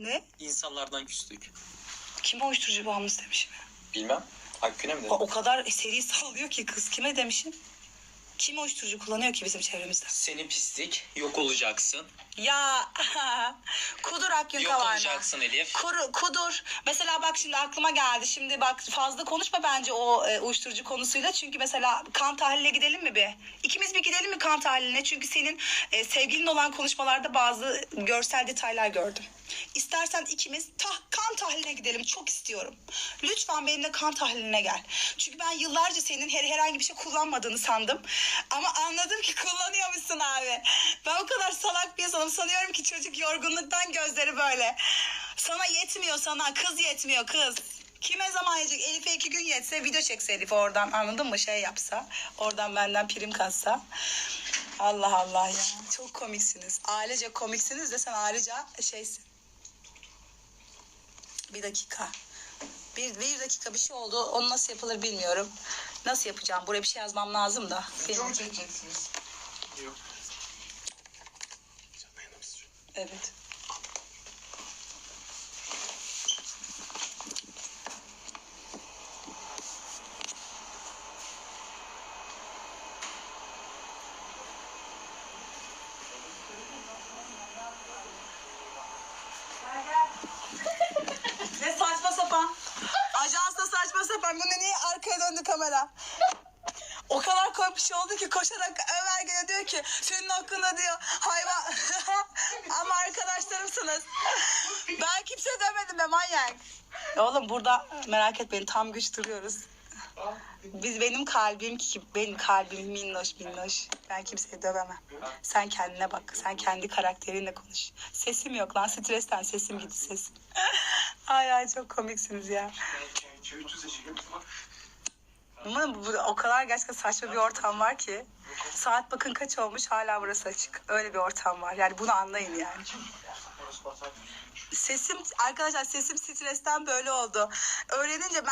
Ne? İnsanlardan küstük. Kime uyuşturucu bağımlısı demişim ya? Bilmem. Hakkı'na mı O, dedin? o kadar seri sallıyor ki kız. Kime demişim? Kim uyuşturucu kullanıyor ki bizim çevremizde? Seni pislik. Yok olacaksın. Ya kudur Akgün Yok olacaksın Elif. Kuru, kudur. Mesela bak şimdi aklıma geldi. Şimdi bak fazla konuşma bence o e, uyuşturucu konusuyla. Çünkü mesela kan tahliline gidelim mi bir? İkimiz bir gidelim mi kan tahliline? Çünkü senin e, sevgilin olan konuşmalarda bazı görsel detaylar gördüm. İstersen ikimiz tah, kan tahliline gidelim. Çok istiyorum. Lütfen benimle kan tahliline gel. Çünkü ben yıllarca senin her, herhangi bir şey kullanmadığını sandım. Ama anladım ki kullanıyormuşsun abi. Ben o kadar salak bir insanım. Sanıyorum ki çocuk yorgunluktan gözleri böyle. Sana yetmiyor sana. Kız yetmiyor kız. Kime zaman yetecek? Elif'e iki gün yetse video çekse Elif oradan anladın mı? Şey yapsa. Oradan benden prim katsa. Allah Allah ya. Çok komiksiniz. Ailece komiksiniz de sen ayrıca şeysin. Bir dakika. Bir, bir dakika bir şey oldu. Onu nasıl yapılır bilmiyorum. Nasıl yapacağım? Buraya bir şey yazmam lazım da. Benim- çekeceksiniz? Yok. Evet. ne saçma sapan. Ajansta saçma sapan. Bu ne niye arkaya döndü kamera? O kadar komik bir şey oldu ki koşarak Ömer gene diyor ki senin hakkında diyor hayvan ama arkadaşlarımsınız. Ben kimse demedim be manyak. Oğlum burada merak etmeyin tam güç duruyoruz. Biz benim kalbim ki benim kalbim minnoş minnoş. Ben kimseye dövemem. Sen kendine bak. Sen kendi karakterinle konuş. Sesim yok lan stresten sesim gitti sesim. ay ay çok komiksiniz ya. Ama bu, o kadar gerçekten saçma bir ortam var ki. Saat bakın kaç olmuş hala burası açık. Öyle bir ortam var. Yani bunu anlayın yani. Sesim arkadaşlar sesim stresten böyle oldu. Öğrenince ben